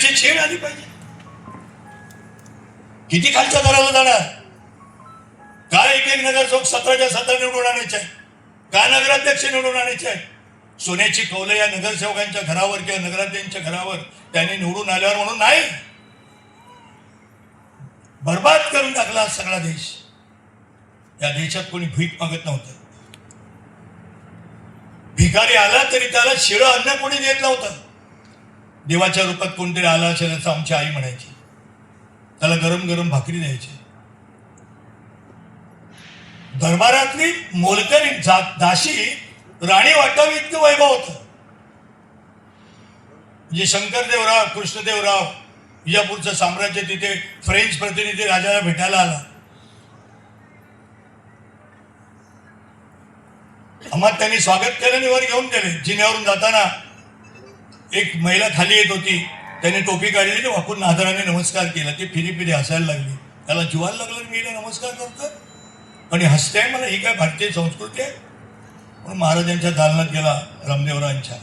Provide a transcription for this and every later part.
त्याची छेड आली पाहिजे. किती खालच्या दराला जाणार? का एक एक नगरसेवक सतराच्या सतरा निवडून आणायचे आहे? का नगराध्यक्ष निवडून आणायचे आहे? सोन्याची कौलं या नगरसेवकांच्या घरावर किंवा नगराध्यक्षांच्या घरावर त्यांनी निवडून आल्यावर म्हणून नाही. बर्बाद करून टाकला सगळा देश. या देशात कोणी भीक मागत नव्हतं. भिकारी आला तरी त्याला शिळं अन्न कोणी देत नव्हतं. देवाच्या रूपात कोणतरी आला असेल असं आमची आई म्हणायची. त्याला गरम गरम भाकरी द्यायची. दरबारातली मोलकरी जा- दाशी राणी वाटावी इतकं वैभव होतं. म्हणजे शंकरदेवराव कृष्णदेवराव विजापूरचं साम्राज्य तिथे फ्रेंच प्रतिनिधी राजाला भेटायला आला. आम्हाला त्यांनी स्वागत केलं आणि वर घेऊन गेले. जिन्यावरून जाताना एक महिला खाली येत होती. त्याने टोपी काढली ते वाकून नादराने नमस्कार केला. ती फिरी फिरी हसायला लागली. त्याला जीवाला लागलं मी हिला नमस्कार करतो. आणि हसते मला ही काय भारतीय संस्कृती आहे? म्हणून महाराजांच्या दालनात गेला रामदेवरायांच्या.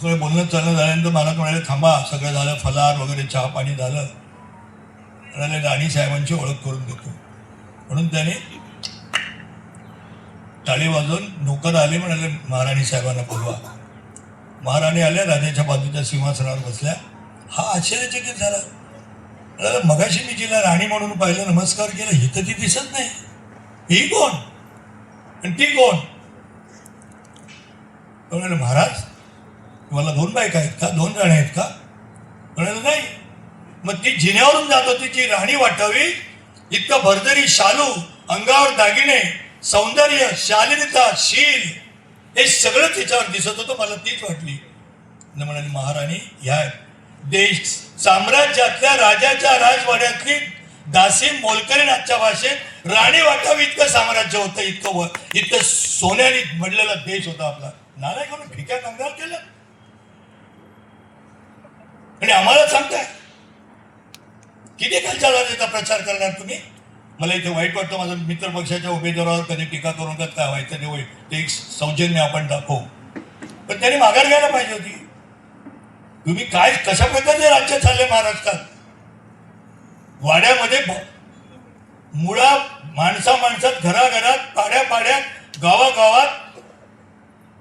थोडं बोलणं चालणं झाल्यानंतर महाराज म्हणाले थांबा सगळं झालं फलार वगैरे चहा पाणी झालं. म्हणाले राणी साहेबांची ओळख करून देतो. म्हणून त्याने टाळी वाजवून नोकर आले म्हणाले महाराणी साहेबांना बोलवा. महाराणी आल्या राजाच्या बाजूच्या सिंहासनावर बसल्या. हा आश्चर्यचकित झाला. म्हणाला, मगाशी मी जिला राणी म्हणून पाहिलं नमस्कार केला ही तर ती दिसत नाही. ही कोण? आणि ती कोण? म्हणाले महाराज तुम्हाला दोन बायका आहेत का? दोन राण्या आहेत का? म्हणाले नाही. मग ती जिन्यावरून जात होती जी राणी वाटावी. इतकं भरदरी शालू अंगावर दागिने सौंदर्य शालीनता शील हे सगळं तिच्यावर दिसत होतं. मला तीच वाटली. न म्हणाली महाराणी ह्या देश साम्राज्यातल्या राजाच्या राजवाड्यातली दासी मोलकरीण आजच्या भाषेत राणी वाटावी इतकं साम्राज्य होतं इतकं व इतकं सोन्याने म्हणलेला देश होता आपला. नाराय म्हणून फिक्या कंगाल केलं. आणि आम्हाला सांगताय किती खालच्या जातीचा प्रचार करणार तुम्ही? मला इथे वाईट वाटतं माझ्या मित्र पक्षाच्या उमेदवारावर कधी टीका करून का काय व्हायचं ते होईल. ते एक सौजन्य आपण दाखवू. पण त्यांनी माघार घ्यायला पाहिजे होती. तुम्ही काय कशा प्रकारचे राज्य चालले महाराष्ट्रात? वाड्यामध्ये मुळा माणसा माणसात घराघरात पाड्या पाड्यात गावागावात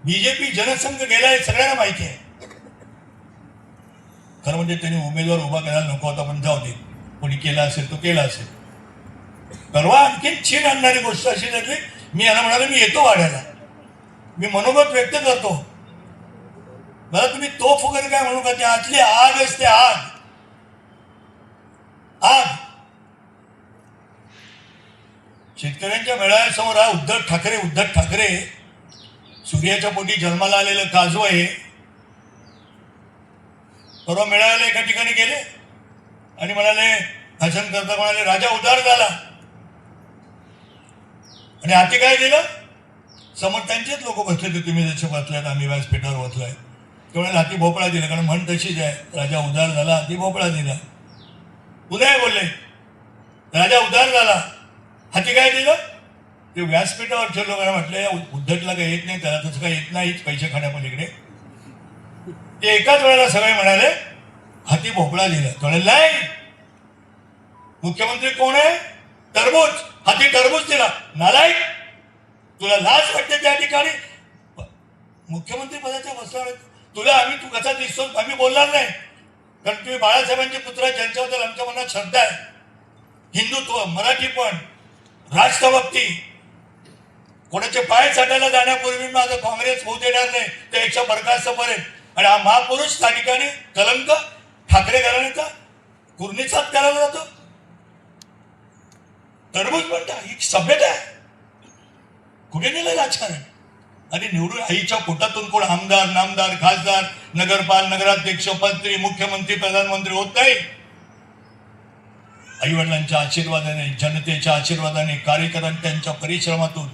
बीजेपी जनसंघ गेला हे सगळ्यांना माहिती आहे. खरं म्हणजे त्यांनी उमेदवार उभा करायला नको होता पण जाऊ दे. कोणी केला असेल तो केला असेल. परवा आणखी छीन आणणारी गोष्ट अशी झाली मी याला म्हणाले मी येतो वाड्याला. मी मनोगत व्यक्त करतो. मला तुम्ही तोफ वगैरे काय म्हणू का? ते आतली आग असते आग. आग. शेतकऱ्यांच्या मेळाव्यासमोर हा उद्धव ठाकरे उद्धव ठाकरे सूर्याच्या पोटी जन्माला आलेलं काजू आहे. परवा मेळाव्याला एका ठिकाणी गेले आणि म्हणाले भाषण करता म्हणाले राजा उदार झाला. आणि हाती काय दिलं समोर त्यांचेच लोक बसले होते. तुम्ही जसे बसल्यात आम्ही व्यासपीठावर बसलाय. तेवढ्या हाती भोपळा दिला कारण म्हण तशीच आहे. राजा उदार झाला हाती भोपळा दिला. उदय बोलले राजा उदार झाला. हाती काय दिलं? ते व्यासपीठावरच्या लोकांना म्हटलं या उद्धटला काही येत नाही त्याला तसं काही येत नाहीच पैसे खाण्यापलीकडे ते एकाच वेळेला सगळे म्हणाले हाती भोपळा दिला. म्हणाले नाही. मुख्यमंत्री कोण आहे? टरबूज हाती टरबूज दिला. नालायक तुला लाज वाटते त्या ठिकाणी? मुख्यमंत्री पदाच्या बसल्यावर तुला आम्ही तू कसा दिसतो आम्ही बोलणार नाही. कारण तुम्ही बाळासाहेबांचे पुत्र आहे, ज्यांच्याबद्दल आमच्या मनात श्रद्धा आहे. हिंदुत्व मराठी पण राष्ट्रभक्ती. कोणाचे पाय चाटायला जाण्यापूर्वी माझं काँग्रेस होऊ देणार नाही त्यापेक्षा बरखास्त पडेल आणि हा महापुरुष त्या ठिकाणी कलंक ठाकरे घराण्याचा कुर्णीचाच करायला जातो. टरबूज म्हणता ही सभ्यता आहे. कुठे नेलं राजकारण? आणि निवडून आईच्या पोटातून कोण आमदार नामदार खासदार नगरपाल नगराध्यक्ष मंत्री मुख्यमंत्री प्रधानमंत्री होत नाही? आई वडिलांच्या आशीर्वादाने जनतेच्या आशीर्वादाने कार्यकर्त्यांच्या परिश्रमातून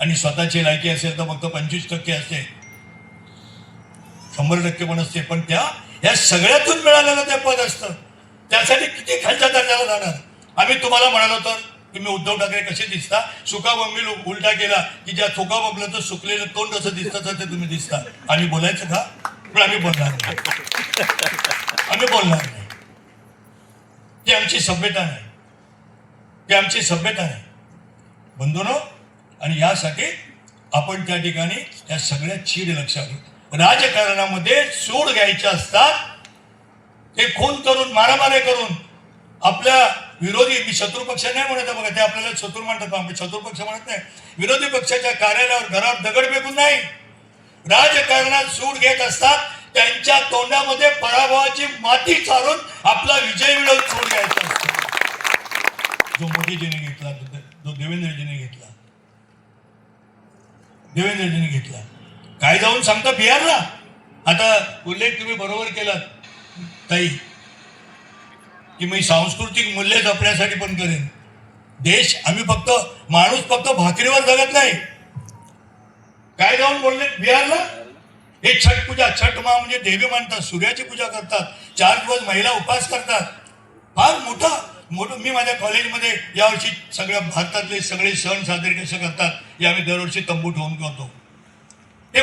आणि स्वतःची लायकी असेल तर फक्त पंचवीस टक्के असते. शंभर टक्के पण असते पण त्या या सगळ्यातून मिळालेलं ते पद असतं. त्यासाठी किती खालच्या दर्जाला जाणार? आम्ही तुम्हाला म्हणालो तर तुम्ही उद्धव ठाकरे कसे दिसता? सुकाबंबील उलटा केला की ज्या चोका तर सुकलेलं तोंड असं दिसतं ते तुम्ही दिसता. आम्ही बोलायचं का? पण आम्ही बोलणार नाही. आम्ही बोलणार नाही. ती आमची सभ्यता नाही. ती आमची सभ्यता नाही. बंधूनो आणि यासाठी आपण त्या ठिकाणी त्या सगळ्या चीड लक्षात घेऊ राजकारणामध्ये सूड घ्यायचे असतात. ते खून करून मारामारी करून आपल्या विरोधी मी शत्रू पक्ष नाही म्हणत बघा ते आपल्याला शत्रू म्हणतात आम्ही शत्रू पक्ष म्हणत नाही. विरोधी पक्षाच्या कार्यालयावर घरात दगड फेकून नाही. राजकारणात सूड घेत असतात त्यांच्या तोंडामध्ये पराभवाची माती चालून आपला विजय मिळवून सूड घ्यायचा असतो. जो मोदीजीने घेतला जो जो देवेंद्रजीने घेतला. देवेंद्रजीने घेतला. काय जाऊन सांगता बिहारला? आता उल्लेख तुम्ही बरोबर केलात. ताई की मी सांस्कृतिक मूल्य जपण्यासाठी पण करेन. देश आम्ही फक्त माणूस फक्त भाकरीवर जगत नाही. काय जाऊन बोलले? बिहारला? हे छठ पूजा छठ मा म्हणजे देवी मानतात सूर्याची पूजा करतात चार दिवस महिला उपास करतात. फार मोठा मोठं मी माझ्या कॉलेजमध्ये यावर्षी सगळ्या भारतातले सगळे सण साजरे कसे करतात हे आम्ही दरवर्षी तंबू ठेवून करतो. हे